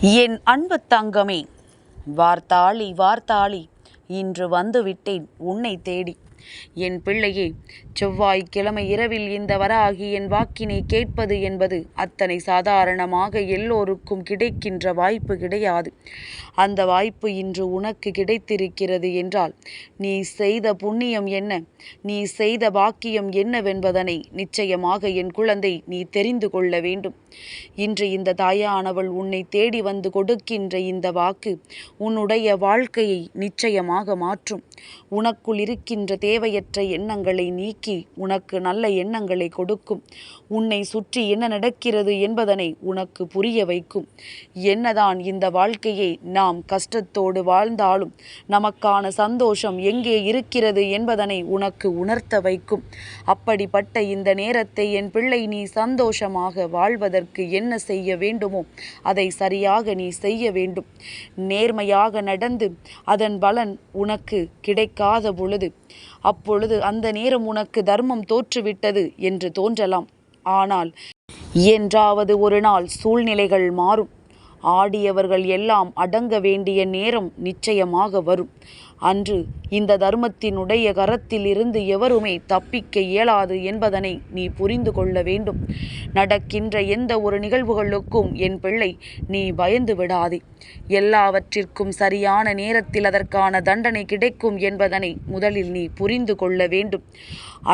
என் அன்பு தங்கமே வார்த்தாளி வார்த்தாளி இன்று வந்துவிட்டேன் உன்னை தேடி. என் பிள்ளையே செவ்வாய்க்கிழமை இரவில் இந்த வராகி என் வாக்கினை கேட்பது என்பது அத்தனை சாதாரணமாக எல்லோருக்கும் கிடைக்கின்ற வாய்ப்பு கிடையாது. அந்த வாய்ப்பு இன்று உனக்கு கிடைத்திருக்கிறது என்றால் நீ செய்த புண்ணியம் என்ன? நீ செய்த பாக்கியம் என்னவென்பதனை நிச்சயமாக என் குழந்தை நீ தெரிந்து கொள்ள வேண்டும். இன்று இந்த தாயானவள் உன்னை தேடி வந்து கொடுக்கின்ற இந்த வாக்கு உன்னுடைய வாழ்க்கையை நிச்சயமாக மாற்றும். உனக்குள் இருக்கின்ற தேவையற்ற எண்ணங்களை நீக்கி உனக்கு நல்ல எண்ணங்களை கொடுக்கும். உன்னை சுற்றி என்ன நடக்கிறது என்பதனை உனக்கு புரிய வைக்கும். என்னதான் இந்த வாழ்க்கையை நாம் கஷ்டத்தோடு வாழ்ந்தாலும் நமக்கான சந்தோஷம் எங்கே இருக்கிறது என்பதனை உனக்கு உணர்த்த வைக்கும். அப்படிப்பட்ட இந்த நேரத்தை என் பிள்ளை நீ சந்தோஷமாக வாழ்வதற்கு என்ன செய்ய வேண்டுமோ அதை சரியாக நீ செய்ய வேண்டும். நேர்மையாக நடந்து அதன் பலன் உனக்கு கிடைக்காத பொழுது அப்பொழுது அந்த நேரம் உனக்கு தர்மம் தோற்றுவிட்டது என்று தோன்றலாம். ஆனால் என்றாவது ஒரு நாள் சூழ்நிலைகள் மாறும். ஆடியவர்கள் எல்லாம் அடங்க வேண்டிய நேரம் நிச்சயமாக வரும். அன்று இந்த தர்மத்தினுடைய கரத்தில் இருந்து எவருமே தப்பிக்க இயலாது என்பதனை நீ புரிந்து கொள்ள வேண்டும். நடக்கின்ற எந்த ஒரு நிகழ்வுகளுக்கும் என் பிள்ளை நீ பயந்து விடாதே. எல்லாவற்றிற்கும் சரியான நேரத்தில் அதற்கான தண்டனை கிடைக்கும் என்பதனை முதலில் நீ புரிந்து கொள்ள வேண்டும்.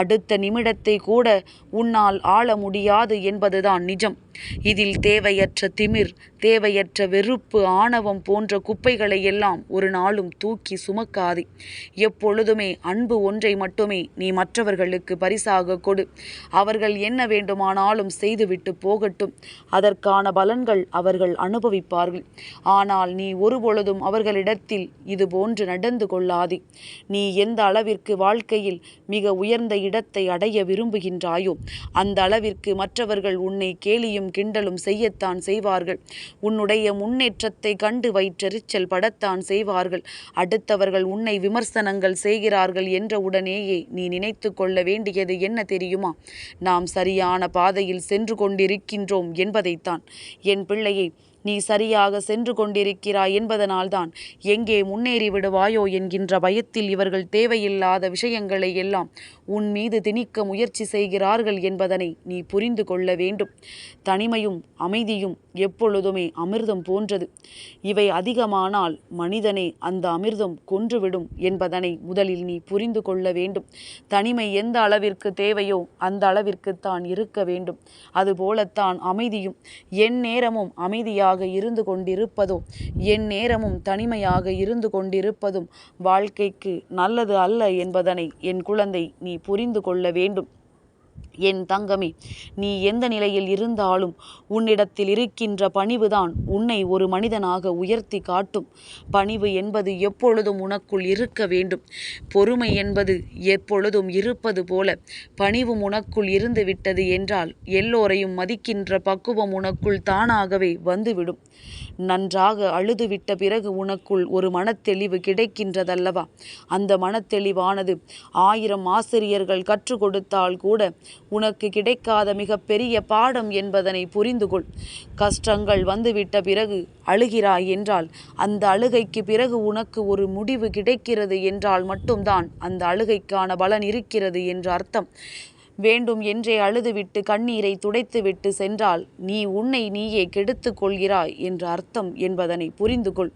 அடுத்த நிமிடத்தை கூட உன்னால் ஆள முடியாது என்பதுதான் நிஜம். இதில் தேவையற்ற திமிர் தேவையற்ற வெறுப்பு ஆணவம் போன்ற குப்பைகளை எல்லாம் ஒரு நாளும் தூக்கி சுமக்காதே. எப்பொழுதுமே அன்பு ஒன்றை மட்டுமே நீ மற்றவர்களுக்கு பரிசாக கொடு. அவர்கள் என்ன வேண்டுமானாலும் செய்துவிட்டு போகட்டும். அதற்கான பலன்கள் அவர்கள் அனுபவிப்பார்கள். ஆனால் நீ ஒருபொழுதும் அவர்களிடத்தில் இது போன்று நடந்து கொள்ளாதே. நீ எந்த அளவிற்கு வாழ்க்கையில் மிக உயர்ந்த இடத்தை அடைய விரும்புகின்றாயோ? அந்த அளவிற்கு மற்றவர்கள் உன்னை கேலியும் கிண்டலும் செய்யத்தான் செய்வார்கள். உன்னுடைய முன்னேற்றத்தை கண்டு வயிற்றெரிச்சல் படத்தான் செய்வார்கள். அடுத்தவர்கள் உன்னை விமர்சனங்கள் செய்கிறார்கள் என்ற உடனேயே நீ நினைத்து கொள்ள வேண்டியது என்ன தெரியுமா? நாம் சரியான பாதையில் சென்று கொண்டிருக்கின்றோம் என்பதைத்தான். என் பிள்ளையை நீ சரியாக சென்று கொண்டிருக்கிறாய் என்பதனால்தான் எங்கே முன்னேறி விடுவாயோ என்கின்ற பயத்தில் இவர்கள் தேவையில்லாத விஷயங்களை எல்லாம் உன் மீது திணிக்க முயற்சி செய்கிறார்கள் என்பதனை நீ புரிந்து கொள்ள வேண்டும். தனிமையும் அமைதியும் எப்பொழுதுமே அமிர்தம் போன்றது. இவை அதிகமானால் மனிதனை அந்த அமிர்தம் கொன்றுவிடும் என்பதனை முதலில் நீ புரிந்து கொள்ள வேண்டும். தனிமை எந்த அளவிற்கு தேவையோ அந்த அளவிற்குத்தான் இருக்க வேண்டும். அதுபோலத்தான் அமைதியும் என் நேரமும் அமைதியாக தனிமையாக இருந்து கொண்டிருப்பதும் என் நேரமும் தனிமையாக இருந்து கொண்டிருப்பதும் வாழ்க்கைக்கு நல்லது அல்ல என்பதனை என் குழந்தை நீ புரிந்து கொள்ள வேண்டும். என் தங்கமே நீ எந்த நிலையில் இருந்தாலும் உன்னிடத்தில் இருக்கின்ற பணிவுதான் உன்னை ஒரு மனிதனாக உயர்த்தி காட்டும். பணிவு என்பது எப்பொழுதும் உனக்குள் இருக்க வேண்டும். பொறுமை என்பது எப்பொழுதும் இருப்பது போல பணிவும் உனக்குள் இருந்து விட்டது என்றால் எல்லோரையும் மதிக்கின்ற பக்குவம் உனக்குள் தானாகவே வந்துவிடும். நன்றாக அழுதுவிட்ட பிறகு உனக்குள் ஒரு மனத்தெளிவு கிடைக்கின்றதல்லவா? அந்த மனத்தெளிவானது ஆயிரம் ஆசிரியர்கள் கற்றுக் கொடுத்தால் கூட உனக்கு கிடைக்காத மிகப்பெரிய பாடம் என்பதனை புரிந்து கொள் கஷ்டங்கள் வந்துவிட்ட பிறகு அழுகிறாய் என்றால் அந்த அழுகைக்கு பிறகு உனக்கு ஒரு முடிவு கிடைக்கிறது என்றால் மட்டும்தான் அந்த அழுகைக்கான பலன் இருக்கிறது என்று அர்த்தம். வேண்டும் என்றே அழுதுவிட்டு கண்ணீரை துடைத்துவிட்டு சென்றால் நீ உன்னை நீயே கெடுத்து கொள்கிறாய் என்று அர்த்தம் என்பதனை புரிந்து கொள்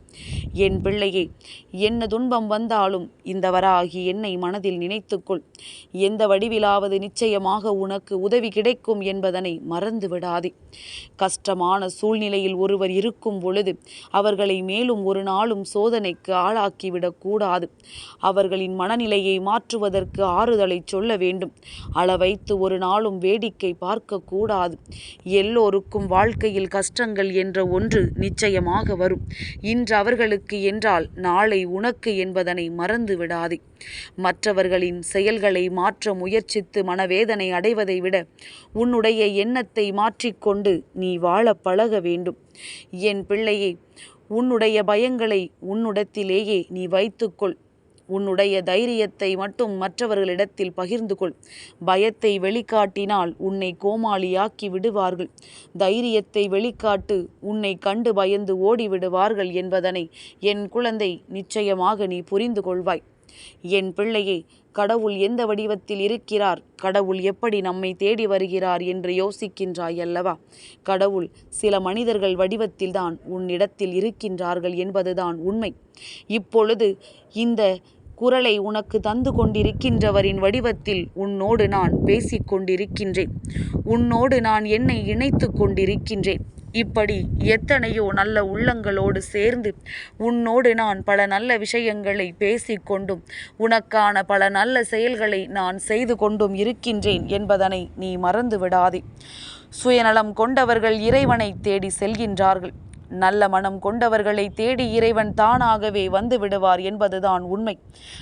என் பிள்ளையே என்ன துன்பம் வந்தாலும் இந்த வராகி என்னை மனதில் நினைத்துக்கொள். எந்த வடிவிலாவது நிச்சயமாக உனக்கு உதவி கிடைக்கும் என்பதனை மறந்து விடாதே கஷ்டமான சூழ்நிலையில் ஒருவர் இருக்கும் பொழுது அவர்களை மேலும் ஒரு நாளும் சோதனைக்கு ஆளாக்கிவிடக் கூடாது அவர்களின் மனநிலையை மாற்றுவதற்கு ஆறுதலை சொல்ல வேண்டும். அளவை வைத்து ஒரு நாளும் வேடிக்கை பார்க்கக்கூடாது. எல்லோருக்கும் வாழ்க்கையில் கஷ்டங்கள் என்ற ஒன்று நிச்சயமாக வரும். இன்று அவர்களுக்கு என்றால் நாளை உனக்கு என்பதனை மறந்து விடாதே மற்றவர்களின் செயல்களை மாற்ற முயற்சித்து மனவேதனை அடைவதை விட உன்னுடைய எண்ணத்தை மாற்றிக்கொண்டு நீ வாழ பழக வேண்டும். என் பிள்ளையே உன்னுடைய பயங்களை உன்னிடத்திலேயே நீ வைத்துக்கொள். உன்னுடைய தைரியத்தை மட்டும் மற்றவர்களிடத்தில் பகிர்ந்து கொள் பயத்தை வெளிக்காட்டினால் உன்னை கோமாளியாக்கி விடுவார்கள். தைரியத்தை வெளிக்காட்டு உன்னை கண்டு பயந்து ஓடிவிடுவார்கள் என்பதனை என் குழந்தை நிச்சயமாக நீ புரிந்து கொள்வாய் என் பிள்ளையே கடவுள் எந்த வடிவத்தில் இருக்கிறார்? கடவுள் எப்படி நம்மை தேடி வருகிறார் என்று யோசிக்கின்றாய் அல்லவா? கடவுள் சில மனிதர்கள் வடிவத்தில்தான் உன்னிடத்தில் இருக்கின்றார்கள் என்பதுதான் உண்மை. இப்பொழுது இந்த குரலை உனக்கு தந்து கொண்டிருக்கின்றவரின் வடிவத்தில் உன்னோடு நான் பேசிக் கொண்டிருக்கின்றேன். உன்னோடு நான் என்னை இணைத்து கொண்டிருக்கின்றேன். இப்படி எத்தனையோ நல்ல உள்ளங்களோடு சேர்ந்து உன்னோடு நான் பல நல்ல விஷயங்களை பேசிக்கொண்டும் உனக்கான பல நல்ல செயல்களை நான் செய்து கொண்டும் இருக்கின்றேன் என்பதனை நீ மறந்து விடாதே சுயநலம் கொண்டவர்கள் இறைவனை தேடி செல்கின்றார்கள். நல்ல மனம் கொண்டவர்களை தேடி இறைவன் தானாகவே வந்து விடுவார் என்பதுதான் உண்மை.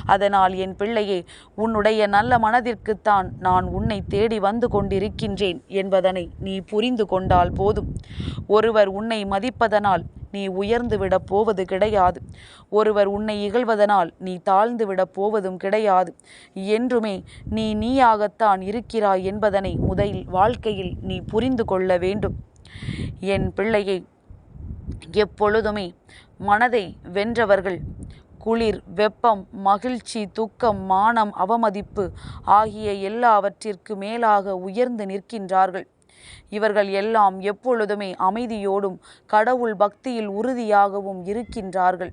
அதனால் என் பிள்ளையே உன்னுடைய நல்ல மனதிற்குத்தான் நான் உன்னை தேடி வந்து கொண்டிருக்கின்றேன் என்பதனை நீ புரிந்து கொண்டால் போதும். ஒருவர் உன்னை மதிப்பதனால் நீ உயர்ந்து விடப் போவது கிடையாது. ஒருவர் உன்னை இகழ்வதனால் நீ தாழ்ந்து விடப் போவதும் கிடையாது. என்றுமே நீ நீயாகத்தான் இருக்கிறாய் என்பதனை முதலில் வாழ்க்கையில் நீ புரிந்து கொள்ள வேண்டும். என் பிள்ளையை எப்பொழுதுமே மனதை வென்றவர்கள் குளிர் வெப்பம் மகிழ்ச்சி துக்கம் மானம் அவமதிப்பு ஆகிய எல்லாவற்றிற்கு மேலாக உயர்ந்து நிற்கின்றார்கள். இவர்கள் எல்லாம் எப்பொழுதுமே அமைதியோடும் கடவுள் பக்தியில் உறுதியாகவும் இருக்கின்றார்கள்.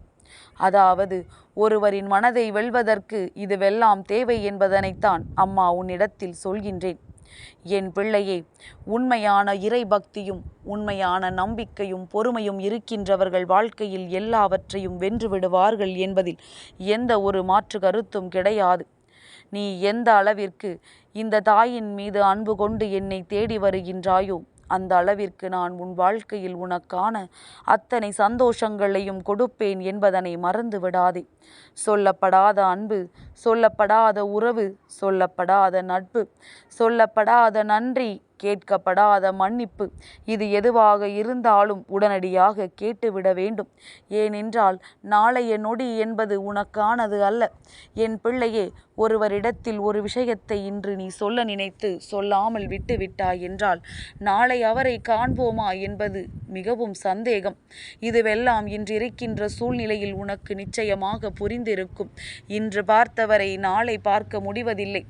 அதாவது ஒருவரின் மனதை வெல்வதற்கு இதுவெல்லாம் தேவை என்பதனைத்தான் அம்மா உன்னிடத்தில் சொல்கின்றேன். என் பிள்ளையே உண்மையான இறை பக்தியும் உண்மையான நம்பிக்கையும் பொறுமையும் இருக்கின்றவர்கள் வாழ்க்கையில் எல்லாவற்றையும் வென்று விடுவார்கள் என்பதில் எந்த ஒரு மாற்று கருத்தும் கிடையாது. நீ எந்த அளவிற்கு இந்த தாயின் மீது அன்பு கொண்டு என்னை தேடி வருகின்றாயோ அந்த அளவிற்கு நான் உன் வாழ்க்கையில் உனக்கான அத்தனை சந்தோஷங்களையும் கொடுப்பேன் என்பதனை மறந்து விடாதே சொல்லப்படாத அன்பு சொல்லப்படாத உறவு சொல்லப்படாத நட்பு சொல்லப்படாத நன்றி கேட்கப்படாத மன்னிப்பு. இது எதுவாக இருந்தாலும் உடனடியாக கேட்டுவிட வேண்டும். ஏனென்றால் நாளைய நொடி என்பது உனக்கானது அல்ல. என் பிள்ளையே ஒருவரிடத்தில் ஒரு விஷயத்தை இன்று நீ சொல்ல நினைத்து சொல்லாமல் விட்டுவிட்டாய் என்றால் நாளை அவரை காண்போமா என்பது மிகவும் சந்தேகம். இதுவெல்லாம் இன்றிருக்கின்ற சூழ்நிலையில் உனக்கு நிச்சயமாக புரிந்திருக்கும். இன்று பார்த்தவரை நாளை பார்க்க முடிவதில்லை.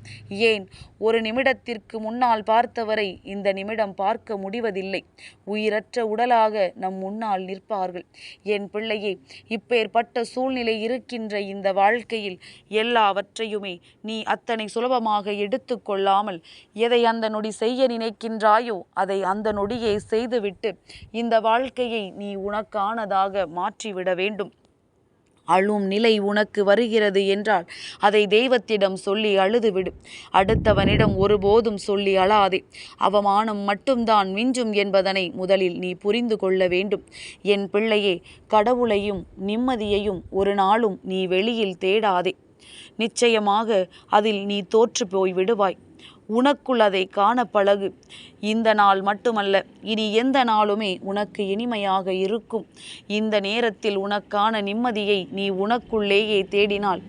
ஏன் ஒரு நிமிடத்திற்கு முன்னால் பார்த்தவரை இந்த நிமிடம் பார்க்க முடிவதில்லை. உயிரற்ற உடலாக நம் முன்னால் நிற்பார்கள். என் பிள்ளையே இப்பேற்பட்ட சூழ்நிலை இருக்கின்ற இந்த வாழ்க்கையில் எல்லாவற்றையுமே நீ அத்தனை சுலபமாக எடுத்துக்கொள்ளாமல் எதை அந்த நொடி செய்ய நினைக்கின்றாயோ அதை அந்த நொடியே செய்துவிட்டு இந்த வாழ்க்கையை நீ உனக்கானதாக மாற்றிவிட வேண்டும். அழும் நிலை உனக்கு வருகிறது என்றால் அதை தெய்வத்திடம் சொல்லி அழுதுவிடு. அடுத்தவனிடம் ஒருபோதும் சொல்லி அழாதே. அவமானம் மட்டும்தான் மிஞ்சும் என்பதனை முதலில் நீ புரிந்து கொள்ள வேண்டும். என் பிள்ளையே கடவுளையும் நிம்மதியையும் ஒரு நாளும் நீ வெளியில் தேடாதே. நிச்சயமாக அதில் நீ தோற்று போய் விடுவாய் உனக்குள் அதை காண பழகு. இந்த நாள் மட்டுமல்ல இனி எந்த நாளுமே உனக்கு இனிமையாக இருக்கும். இந்த நேரத்தில் உனக்கான நிம்மதியை நீ உனக்குள்ளேயே தேடினால்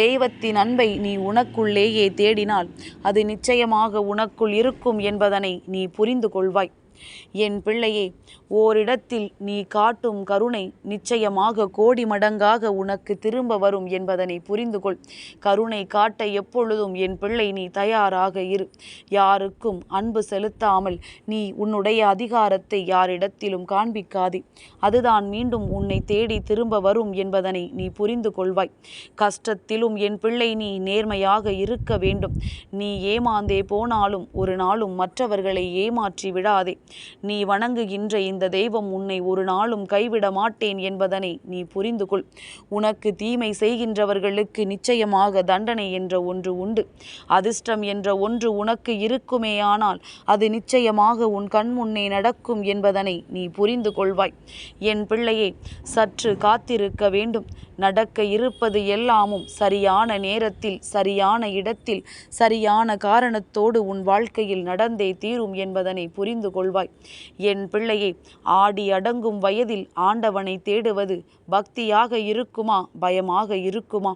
தெய்வத்தின் அன்பை நீ உனக்குள்ளேயே தேடினால் அது நிச்சயமாக உனக்குள் இருக்கும் என்பதனை நீ புரிந்து கொள்வாய். என் பிள்ளையே ஓரிடத்தில் நீ காட்டும் கருணை நிச்சயமாக கோடி மடங்காக உனக்கு திரும்ப வரும் என்பதனை புரிந்து கொள் கருணை காட்ட எப்பொழுதும் என் பிள்ளை நீ தயாராக இரு. யாருக்கும் அன்பு செலுத்தாமல் நீ உன்னுடைய அதிகாரத்தை யாரிடத்திலும் காண்பிக்காதே. அதுதான் மீண்டும் உன்னை தேடி திரும்ப வரும் என்பதனை நீ புரிந்து கொள்வாய் கஷ்டத்திலும் என் பிள்ளை நீ நேர்மையாக இருக்க வேண்டும். நீ ஏமாந்தே போனாலும் ஒரு நாளும் மற்றவர்களை ஏமாற்றி விடாதே. நீ வணங்குகின்ற இந்த தெய்வம் உன்னை ஒரு நாளும் கைவிட மாட்டேன் என்பதனை நீ புரிந்து கொள். உனக்கு தீமை செய்கின்றவர்களுக்கு நிச்சயமாக தண்டனை என்ற ஒன்று உண்டு. அதிர்ஷ்டம் என்ற ஒன்று உனக்கு இருக்குமேயானால் அது நிச்சயமாக உன் கண் முன்னே நடக்கும் என்பதனை நீ புரிந்து கொள்வாய். என் பிள்ளையே சற்று காத்திருக்க வேண்டும். நடக்க இருப்பது எல்லாமும் சரியான நேரத்தில் சரியான இடத்தில் சரியான காரணத்தோடு உன் வாழ்க்கையில் நடந்தே தீரும் என்பதனை புரிந்து கொள்வாய். என் பிள்ளையை ஆடி அடங்கும் வயதில் ஆண்டவனை தேடுவது பக்தியாக இருக்குமா? பயமாக இருக்குமா?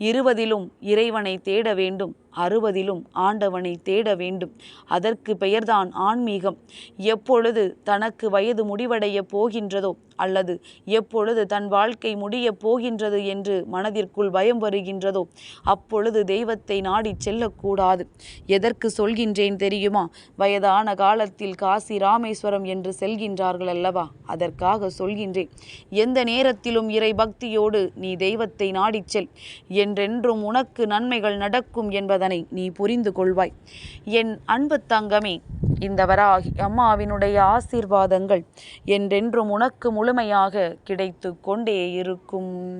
இருவதிலும் இறைவனை தேட வேண்டும். அறுபதிலும் ஆண்டவனை தேட வேண்டும். அதற்கு பெயர்தான் ஆன்மீகம். எப்பொழுது தனக்கு வயது முடிவடைய போகின்றதோ அல்லது எப்பொழுது தன் வாழ்க்கை முடியப் போகின்றது என்று மனதிற்குள் பயம் வருகின்றதோ அப்பொழுது தெய்வத்தை நாடி செல்லக்கூடாது. எதற்கு சொல்கின்றேன் தெரியுமா? வயதான காலத்தில் காசி ராமேஸ்வரம் என்று செல்கின்றார்கள் அல்லவா? அதற்காக சொல்கின்றேன். எந்த நேரத்திலும் இறை பக்தியோடு நீ தெய்வத்தை நாடிச் செல். என்றென்றும் உனக்கு நன்மைகள் நடக்கும் என்பதை நீ புரிந்து கொள்வாய். என் அன்பு தங்கமே இந்த வராகி அம்மாவினுடைய ஆசீர்வாதங்கள் என்றென்றும் உனக்கு முழுமையாக கிடைத்து கொண்டே இருக்கும்.